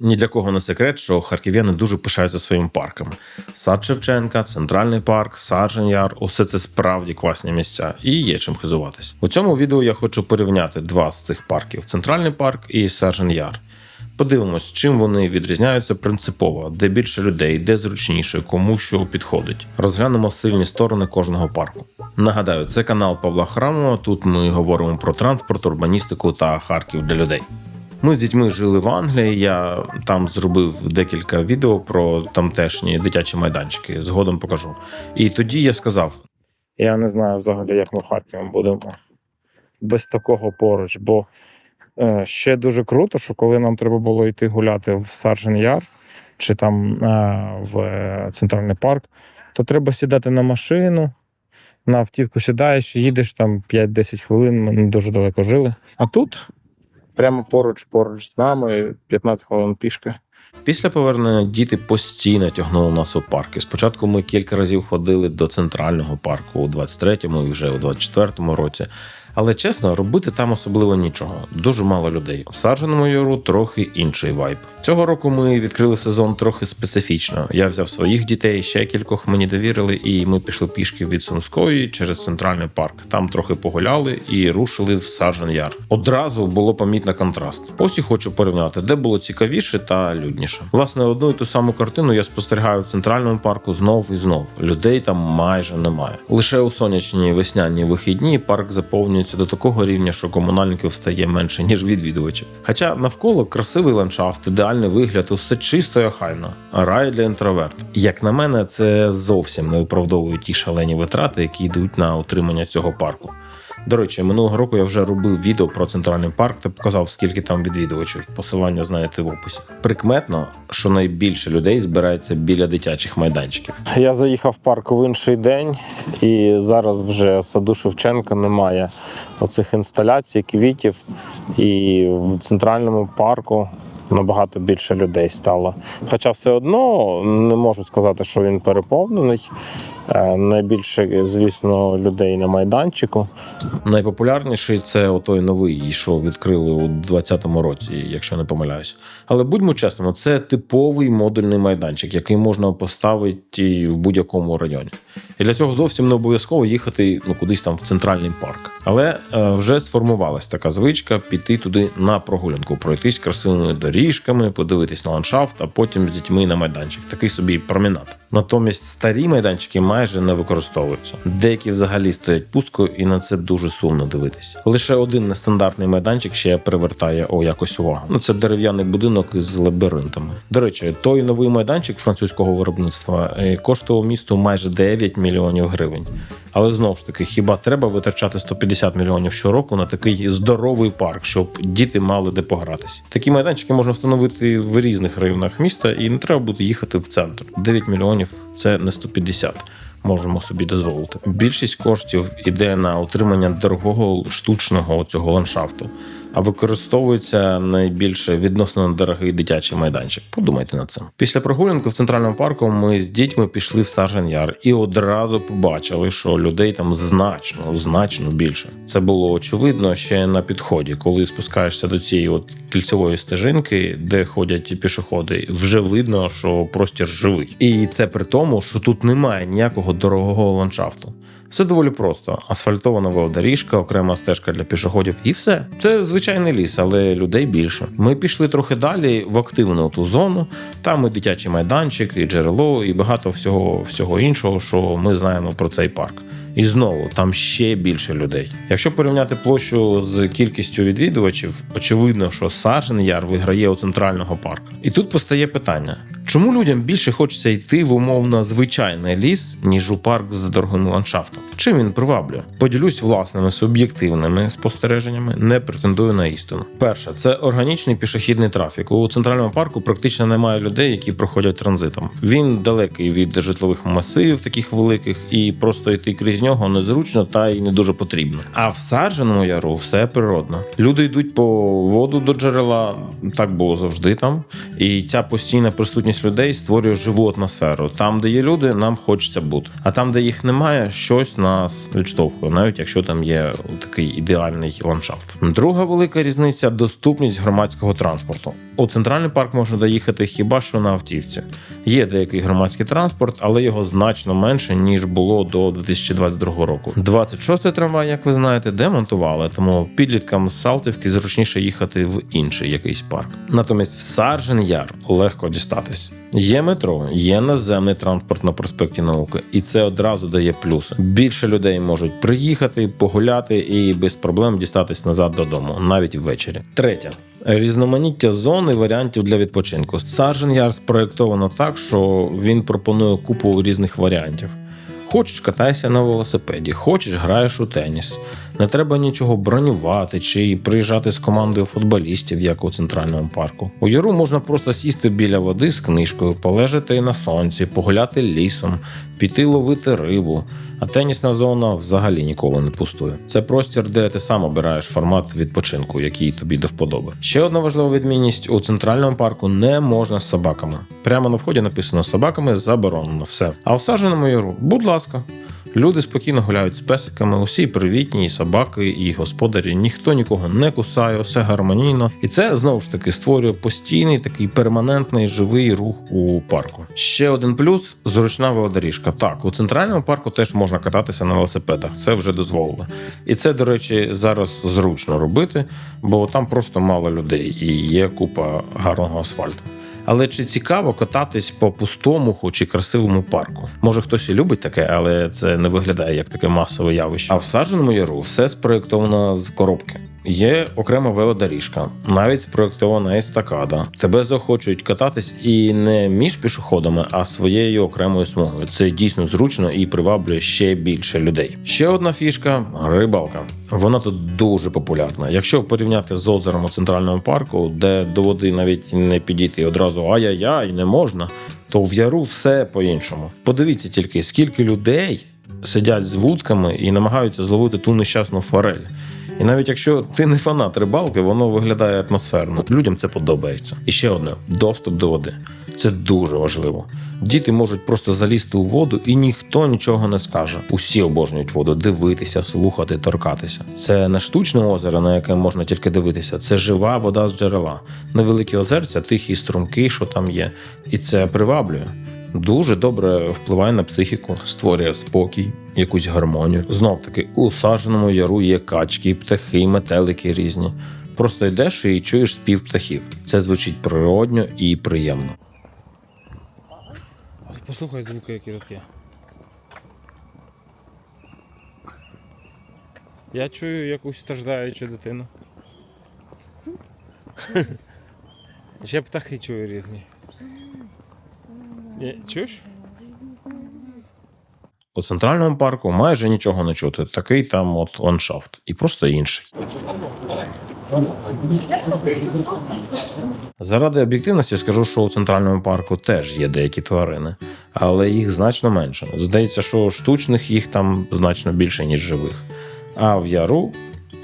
Ні для кого не секрет, що харків'яни дуже пишаються своїми парками. Сад Шевченка, Центральний парк, Саджен Яр усе це справді класні місця і є чим хизуватись. У цьому відео я хочу порівняти два з цих парків: Центральний парк і Саджен Яр. Подивимось, чим вони відрізняються принципово, де більше людей, де зручніше, кому що підходить. Розглянемо сильні сторони кожного парку. Нагадаю, це канал Павла Храмова. Тут ми говоримо про транспорт, урбаністику та Харків для людей. Ми з дітьми жили в Англії. Я там зробив декілька відео про тамтешні дитячі майданчики. Згодом покажу. І тоді я сказав: я не знаю взагалі, як ми Харковом будемо без такого поруч. Бо е, ще дуже круто, що коли нам треба було йти гуляти в Саржен Яр чи там е, в е, центральний парк, то треба сідати на машину. На автівку сідаєш, їдеш там 5-10 хвилин, ми не дуже далеко жили. А тут прямо поруч, поруч з нами, 15 хвилин пішки. Після повернення діти постійно тягнули нас у парки. Спочатку ми кілька разів ходили до центрального парку у 23-му і вже у 24-му році. Але чесно, робити там особливо нічого. Дуже мало людей. В садженому яру трохи інший вайб. Цього року ми відкрили сезон трохи специфічно. Я взяв своїх дітей, ще кількох мені довірили, і ми пішли пішки від Сумської через центральний парк. Там трохи погуляли і рушили в Саджен Яр. Одразу було помітно контраст. Ось і хочу порівняти, де було цікавіше та людніше. Власне, одну і ту саму картину я спостерігаю в центральному парку знов і знов. Людей там майже немає. Лише у сонячні весняні вихідні парк заповнюється до такого рівня, що комунальників стає менше ніж відвідувачів. Хоча навколо красивий ландшафт, ідеальний вигляд, усе чисто і охайно. Рай для інтроверта. Як на мене, це зовсім не виправдовує ті шалені витрати, які йдуть на утримання цього парку. До речі, минулого року я вже робив відео про центральний парк та показав, скільки там відвідувачів. Посилання знаєте в описі. Прикметно, що найбільше людей збирається біля дитячих майданчиків. Я заїхав в парк в інший день, і зараз вже в саду Шевченка немає оцих інсталяцій, квітів. І в центральному парку набагато більше людей стало. Хоча все одно не можу сказати, що він переповнений. Е, Найбільше, звісно, людей на майданчику. Найпопулярніший це отой новий, що відкрили у 2020 році, якщо не помиляюсь. Але будьмо чесними, це типовий модульний майданчик, який можна поставити в будь-якому районі. І для цього зовсім не обов'язково їхати ну, кудись там в центральний парк. Але е, вже сформувалась така звичка піти туди на прогулянку, пройтись красивими доріжками, подивитись на ландшафт, а потім з дітьми на майданчик. Такий собі променад. Натомість старі майданчики майже не використовуються. Деякі взагалі стоять пусткою, і на це дуже сумно дивитись. Лише один нестандартний майданчик ще привертає о якось увагу. Ну це дерев'яний будинок із лабіринтами. До речі, той новий майданчик французького виробництва е, коштував місту майже 9 мільйонів гривень. Але знову ж таки, хіба треба витрачати 150 мільйонів щороку на такий здоровий парк, щоб діти мали де погратися? Такі майданчики можна встановити в різних районах міста, і не треба буде їхати в центр. 9 мільйонів це не 150. Можемо собі дозволити. Більшість коштів іде на утримання дорогого штучного цього ландшафту, а використовується найбільше відносно дорогий дитячий майданчик. Подумайте над цим. Після прогулянки в центральному парку ми з дітьми пішли в Сажен Яр і одразу побачили, що людей там значно, значно більше. Це було очевидно ще на підході, коли спускаєшся до цієї от кільцевої стежинки, де ходять пішоходи. Вже видно, що простір живий. І це при тому, що тут немає ніякого дорогого ландшафту. Все доволі просто: асфальтована велодоріжка, окрема стежка для пішоходів, і все. Це звичайний ліс, але людей більше. Ми пішли трохи далі в активну ту зону. Там і дитячий майданчик, і джерело, і багато всього, всього іншого, що ми знаємо про цей парк. І знову там ще більше людей. Якщо порівняти площу з кількістю відвідувачів, очевидно, що Сажен Яр виграє у центрального парку. І тут постає питання: чому людям більше хочеться йти в умовно звичайний ліс, ніж у парк з дорогим ландшафтом? Чим він приваблює? Поділюсь власними суб'єктивними спостереженнями, не претендую на істину. Перше, це органічний пішохідний трафік. У центральному парку практично немає людей, які проходять транзитом. Він далекий від житлових масивів, таких великих, і просто йти крізь нього незручно та й не дуже потрібно. А в садженому яру все природно. Люди йдуть по воду до джерела, так було завжди там. І ця постійна присутність людей створює живу атмосферу. Там, де є люди, нам хочеться бути. А там, де їх немає, щось нас відштовхує, навіть якщо там є такий ідеальний ландшафт. Друга велика різниця доступність громадського транспорту. У центральний парк можна доїхати хіба що на автівці. Є деякий громадський транспорт, але його значно менше ніж було до 2022 року. 26-й трамвай, як ви знаєте, демонтували, тому підліткам з Салтівки зручніше їхати в інший якийсь парк. Натомість в Саржен Яр легко дістатись. Є метро, є наземний транспорт на проспекті науки, і це одразу дає плюси. Більше людей можуть приїхати, погуляти і без проблем дістатись назад додому, навіть ввечері. Третє. Різноманіття зон і варіантів для відпочинку. Sargent Яр спроєктовано так, що він пропонує купу різних варіантів. Хочеш катайся на велосипеді, хочеш граєш у теніс. Не треба нічого бронювати чи приїжджати з командою футболістів, як у центральному парку. У яру можна просто сісти біля води з книжкою, полежати на сонці, погуляти лісом, піти ловити рибу. А тенісна зона взагалі ніколи не пустує. Це простір, де ти сам обираєш формат відпочинку, який тобі до вподоби. Ще одна важлива відмінність: у центральному парку не можна з собаками. Прямо на вході написано собаками заборонено все. А у садженому яру, будь ласка. Люди спокійно гуляють з песиками, усі привітні, і собаки, і господарі. Ніхто нікого не кусає, все гармонійно. І це знову ж таки створює постійний такий перманентний живий рух у парку. Ще один плюс зручна велодоріжка. Так, у центральному парку теж можна кататися на велосипедах, це вже дозволили. І це, до речі, зараз зручно робити, бо там просто мало людей і є купа гарного асфальту. Але чи цікаво кататись по пустому, хоч і красивому парку? Може хтось і любить таке, але це не виглядає як таке масове явище. А в садженому яру все спроєктовано з коробки. Є окрема велодоріжка, навіть спроєктована естакада. Тебе захочуть кататись і не між пішоходами, а своєю окремою смугою. Це дійсно зручно і приваблює ще більше людей. Ще одна фішка рибалка. Вона тут дуже популярна. Якщо порівняти з озером у центральному парку, де до води навіть не підійти одразу ай-яй-яй, не можна, то в яру все по-іншому. Подивіться тільки, скільки людей сидять з вудками і намагаються зловити ту нещасну форель. І навіть якщо ти не фанат рибалки, воно виглядає атмосферно. Людям це подобається. І ще одне доступ до води. Це дуже важливо. Діти можуть просто залізти у воду, і ніхто нічого не скаже. Усі обожнюють воду, дивитися, слухати, торкатися. Це не штучне озеро, на яке можна тільки дивитися. Це жива вода з джерела. Невеликі озерця, тихі струмки, що там є, і це приваблює. Дуже добре впливає на психіку, створює спокій, якусь гармонію. Знов таки, у саженому яру є качки, птахи, метелики різні. Просто йдеш і чуєш спів птахів. Це звучить природньо і приємно. Послухай звуки, які тут є. Я чую якусь страждаючу дитину. Ще птахи чую різні. Чуєш? У центральному парку майже нічого не чути. Такий там от ландшафт, і просто інший. Заради об'єктивності скажу, що у центральному парку теж є деякі тварини, але їх значно менше. Здається, що штучних їх там значно більше, ніж живих. А в яру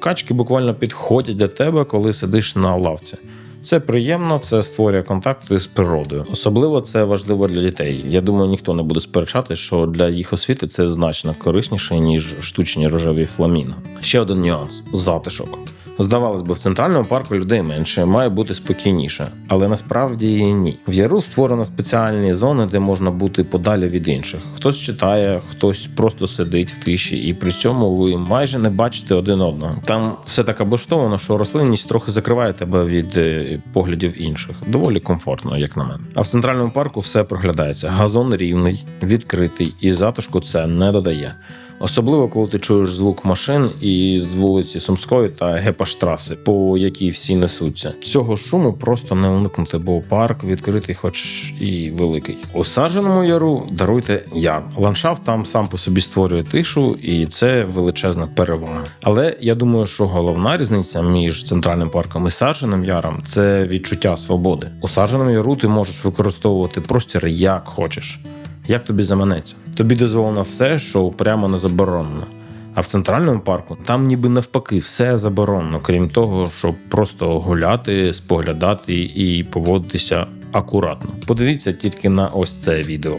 качки буквально підходять до тебе, коли сидиш на лавці. Це приємно, це створює контакти з природою. Особливо це важливо для дітей. Я думаю, ніхто не буде сперечати, що для їх освіти це значно корисніше, ніж штучні рожеві фламіно. Ще один нюанс затишок. Здавалось би, в центральному парку людей менше, має бути спокійніше, але насправді ні. В яру створено спеціальні зони, де можна бути подалі від інших. Хтось читає, хтось просто сидить в тиші, і при цьому ви майже не бачите один одного. Там все так облаштовано, що рослинність трохи закриває тебе від е, поглядів інших. Доволі комфортно, як на мене. А в центральному парку все проглядається. Газон рівний, відкритий, і затишку це не додає. Особливо, коли ти чуєш звук машин із вулиці Сумської та Гепаштраси, по якій всі несуться. Цього шуму просто не уникнути, бо парк відкритий, хоч і великий. У садженому яру даруйте яр. Ландшафт там сам по собі створює тишу, і це величезна перевага. Але я думаю, що головна різниця між центральним парком і садженим яром це відчуття свободи. У садженому яру ти можеш використовувати простір як хочеш. Як тобі заманеться? Тобі дозволено все, що прямо не заборонено. А в центральному парку там ніби навпаки все заборонено, крім того, щоб просто гуляти, споглядати і поводитися акуратно. Подивіться тільки на ось це відео.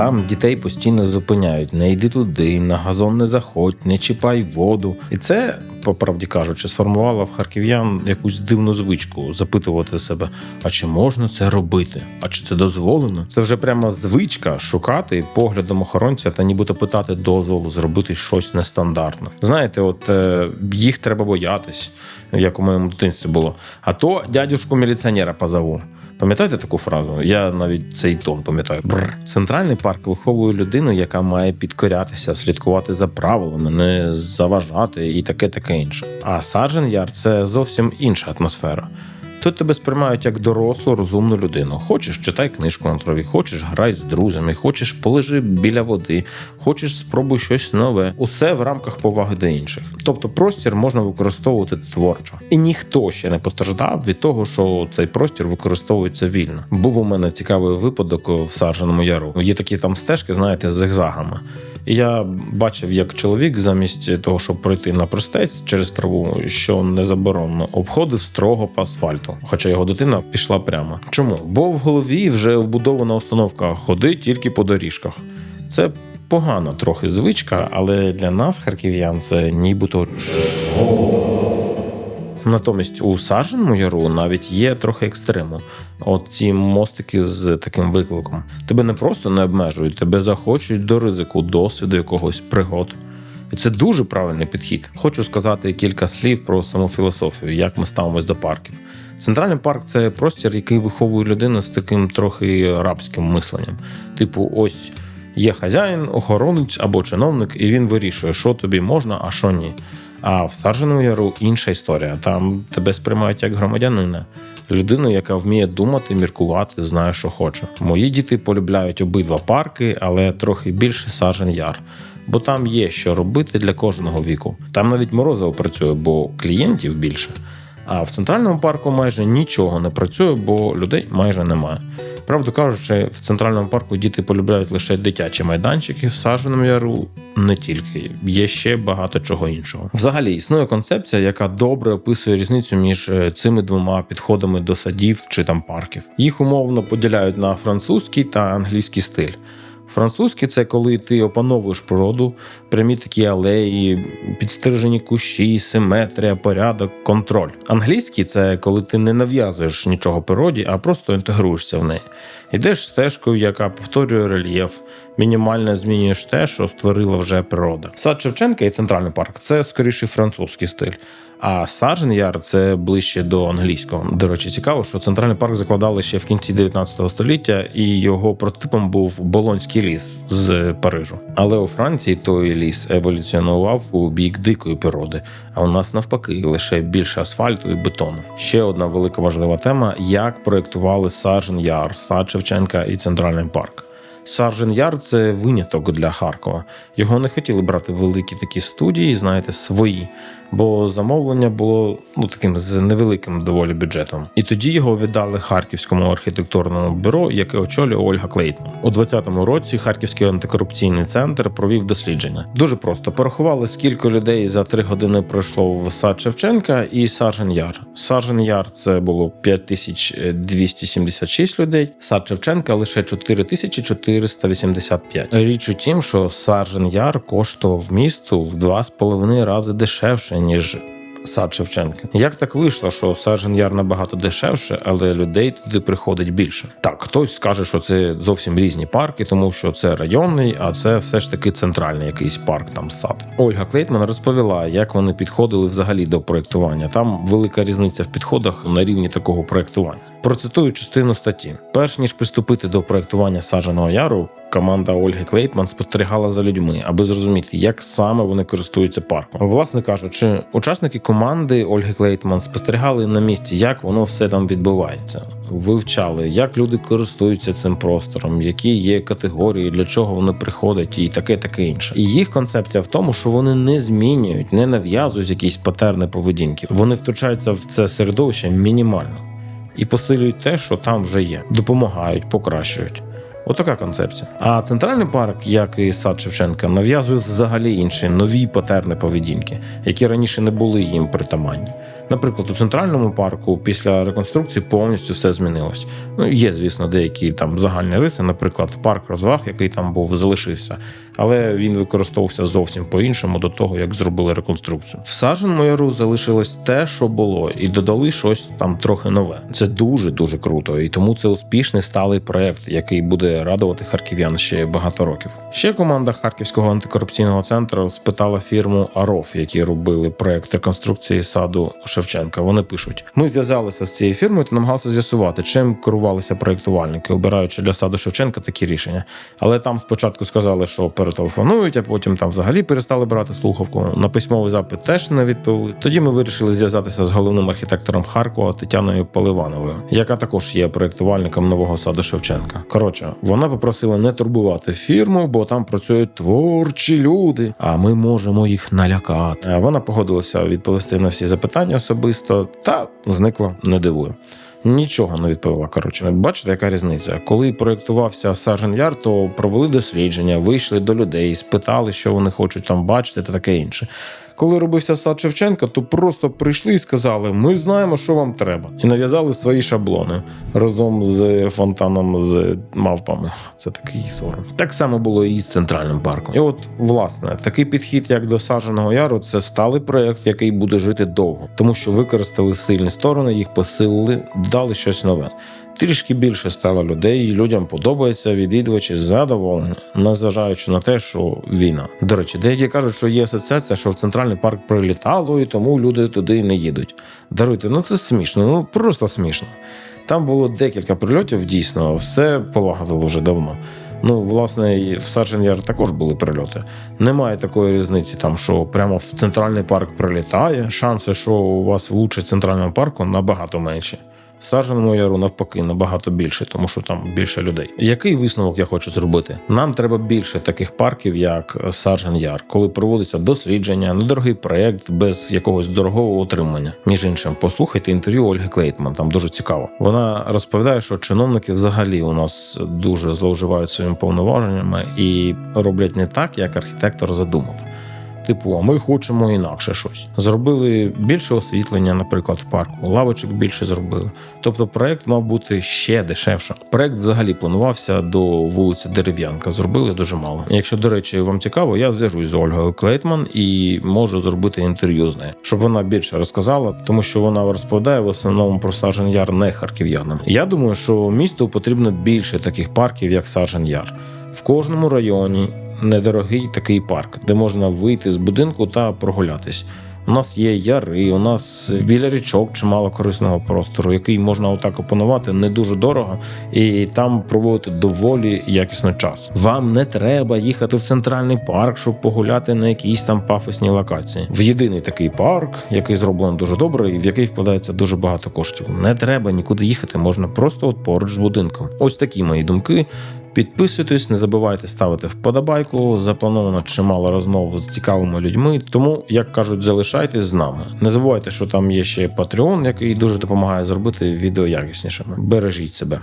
Там дітей постійно зупиняють: не йди туди, на газон не заходь, не чіпай воду. І це, по правді кажучи, сформувало в харків'ян якусь дивну звичку запитувати себе: а чи можна це робити? А чи це дозволено? Це вже прямо звичка шукати поглядом охоронця та нібито питати дозволу зробити щось нестандартне. Знаєте, от е, їх треба боятись, як у моєму дитинстві було. А то дядюшку міліціонера позову. Пам'ятаєте таку фразу? Я навіть цей тон пам'ятаю. Бррр. Центральний парк виховує людину, яка має підкорятися, слідкувати за правилами, не заважати і таке таке інше. А Саджен Яр це зовсім інша атмосфера. Тут тебе сприймають як дорослу, розумну людину. Хочеш, читай книжку на траві, хочеш грай з друзями, хочеш полежи біля води, хочеш спробуй щось нове. Усе в рамках поваги до інших. Тобто простір можна використовувати творчо. І ніхто ще не постраждав від того, що цей простір використовується вільно. Був у мене цікавий випадок в Саджаному яру. Є такі там стежки, знаєте, з зигзагами. Я бачив, як чоловік замість того, щоб пройти на простець через траву, що не заборонено, обходив строго по асфальту. Хоча його дитина пішла прямо. Чому? Бо в голові вже вбудована установка ходи тільки по доріжках. Це погана трохи звичка, але для нас, харків'ян, це нібито. Натомість у Саженому яру навіть є трохи екстриму. От ці мостики з таким викликом. Тебе не просто не обмежують, тебе захочуть до ризику, досвіду якогось пригод. І це дуже правильний підхід. Хочу сказати кілька слів про саму філософію, як ми ставимось до парків. Центральний парк це простір, який виховує людину з таким трохи рабським мисленням. Типу, ось є хазяїн, охоронець або чиновник, і він вирішує, що тобі можна, а що ні. А в Саджаному яру інша історія. Там тебе сприймають як громадянина, людину, яка вміє думати, міркувати, знає, що хоче. Мої діти полюбляють обидва парки, але трохи більше Саржен Яр. Бо там є що робити для кожного віку. Там навіть морозиво працює, бо клієнтів більше. А в центральному парку майже нічого не працює, бо людей майже немає. Правду кажучи, в центральному парку діти полюбляють лише дитячі майданчики, в саджаному яру не тільки, є ще багато чого іншого. Взагалі існує концепція, яка добре описує різницю між е, цими двома підходами до садів чи там парків. Їх умовно поділяють на французький та англійський стиль. Французький це коли ти опановуєш природу, прямі такі алеї, підстрижені кущі, симетрія, порядок, контроль. Англійський це коли ти не нав'язуєш нічого природі, а просто інтегруєшся в неї. Йдеш стежкою, яка повторює рельєф, мінімально змінюєш те, що створила вже природа. Сад Шевченка і центральний парк це скоріше французький стиль. А Саджен Яр це ближче до англійського. До речі, цікаво, що центральний парк закладали ще в кінці 19 століття, і його прототипом був Болонський ліс з Парижу. Але у Франції той ліс еволюціонував у бік дикої природи. А у нас навпаки лише більше асфальту і бетону. Ще одна велика важлива тема: як проєктували Саджен Яр, сад Шевченка і центральний парк. Саржен Яр це виняток для Харкова. Його не хотіли брати великі такі студії, знаєте, свої, бо замовлення було ну таким з невеликим доволі бюджетом. І тоді його віддали Харківському архітектурному бюро, яке очолює Ольга Клейтман. У 2020 році Харківський антикорупційний центр провів дослідження. Дуже просто порахували, скільки людей за три години пройшло в сад Шевченка і Саржен Яр. Саржен Яр це було 5276 людей. Сад Шевченка лише 4485. Річ у тім, що Саржен Яр коштував місту в 2,5 рази дешевше ніж. Сад Шевченка. Як так вийшло, що Саджен Яр набагато дешевше, але людей туди приходить більше? Так, хтось скаже, що це зовсім різні парки, тому що це районний, а це все ж таки центральний якийсь парк, там сад. Ольга Клейтман розповіла, як вони підходили взагалі до проєктування. Там велика різниця в підходах на рівні такого проєктування. Процитую частину статті: перш ніж приступити до проєктування саджаного яру. Команда Ольги Клейтман спостерігала за людьми, аби зрозуміти, як саме вони користуються парком. Власне кажучи, учасники команди Ольги Клейтман спостерігали на місці, як воно все там відбувається. Вивчали, як люди користуються цим простором, які є категорії, для чого вони приходять, і таке, таке інше. І їх концепція в тому, що вони не змінюють, не нав'язують якісь патерни поведінки. Вони втручаються в це середовище мінімально і посилюють те, що там вже є, допомагають, покращують. Отака концепція. А центральний парк, як і сад Шевченка, нав'язує взагалі інші нові патерни поведінки, які раніше не були їм притаманні. Наприклад, у центральному парку після реконструкції повністю все змінилось. Ну, є, звісно, деякі там загальні риси, наприклад, парк розваг, який там був, залишився, але він використовувався зовсім по-іншому до того, як зробили реконструкцію. В Саженому яру залишилось те, що було, і додали щось там трохи нове. Це дуже дуже круто, і тому це успішний сталий проект, який буде радувати харків'ян ще багато років. Ще команда Харківського антикорупційного центру спитала фірму Аров, які робили проект реконструкції саду Шевченка. Вони пишуть: ми зв'язалися з цією фірмою та намагалися з'ясувати, чим керувалися проєктувальники, обираючи для саду Шевченка такі рішення. Але там спочатку сказали, що перетелефонують, а потім там взагалі перестали брати слухавку. На письмовий запит теж не відповіли. Тоді ми вирішили зв'язатися з головним архітектором Харкова Тетяною Поливановою, яка також є проєктувальником нового саду Шевченка. Коротше, вона попросила не турбувати фірму, бо там працюють творчі люди, а ми можемо їх налякати. Е, Вона погодилася відповісти на всі запитання особисто та зникла, не дивує. Нічого не відповіла. Коротше, бачите, яка різниця? Коли проєктувався Сажен Яр, то провели дослідження, вийшли до людей, спитали, що вони хочуть там бачити, та таке інше. Коли робився сад Шевченка, то просто прийшли і сказали: Ми знаємо, що вам треба, і нав'язали свої шаблони разом з фонтаном з мавпами. Це такий сором. Так само було і з центральним парком. І от, власне, такий підхід, як до Саженого Яру, це сталий проєкт, який буде жити довго, тому що використали сильні сторони, їх посилили, дали щось нове. Трішки більше стало людей, людям подобається, відвідувачі задоволені, незважаючи на те, що війна. До речі, деякі кажуть, що є асоціація, що в центральний парк прилітало, і тому люди туди не їдуть. Даруйте, ну це смішно, ну просто смішно. Там було декілька прильотів, дійсно, все полагодило вже давно. Ну, власне, і в Саджен Яр також були прильоти. Немає такої різниці, там, що прямо в центральний парк прилітає. Шанси, що у вас влучить в центральному парку, набагато менші. В яру навпаки набагато більше, тому що там більше людей. Який висновок я хочу зробити? Нам треба більше таких парків, як Саджен Яр, коли проводиться дослідження, недорогий проєкт без якогось дорогого утримання. Між іншим, послухайте інтерв'ю Ольги Клейтман, там дуже цікаво. Вона розповідає, що чиновники взагалі у нас дуже зловживають своїми повноваженнями і роблять не так, як архітектор задумав. Типу, а ми хочемо інакше щось. Зробили більше освітлення, наприклад, в парку, лавочок більше зробили. Тобто проект мав бути ще дешевше. Проект взагалі планувався до вулиці Дерев'янка. Зробили дуже мало. Якщо, до речі, вам цікаво, я зв'яжусь з Ольгою Клейтман і можу зробити інтерв'ю з нею, щоб вона більше розказала, тому що вона розповідає в основному про Сажен Яр не харків'янам. Я думаю, що місту потрібно більше таких парків, як Сажен Яр. В кожному районі недорогий такий парк, де можна вийти з будинку та прогулятись. У нас є яри, у нас біля річок чимало корисного простору, який можна отак опанувати не дуже дорого, і там проводити доволі якісно час. Вам не треба їхати в центральний парк, щоб погуляти на якійсь там пафосній локації. В єдиний такий парк, який зроблено дуже добре, і в який вкладається дуже багато коштів. Не треба нікуди їхати, можна просто от поруч з будинком. Ось такі мої думки. Підписуйтесь, не забувайте ставити вподобайку. Заплановано чимало розмов з цікавими людьми. Тому, як кажуть, залишайтесь з нами. Не забувайте, що там є ще Patreon, який дуже допомагає зробити відео якіснішими. Бережіть себе.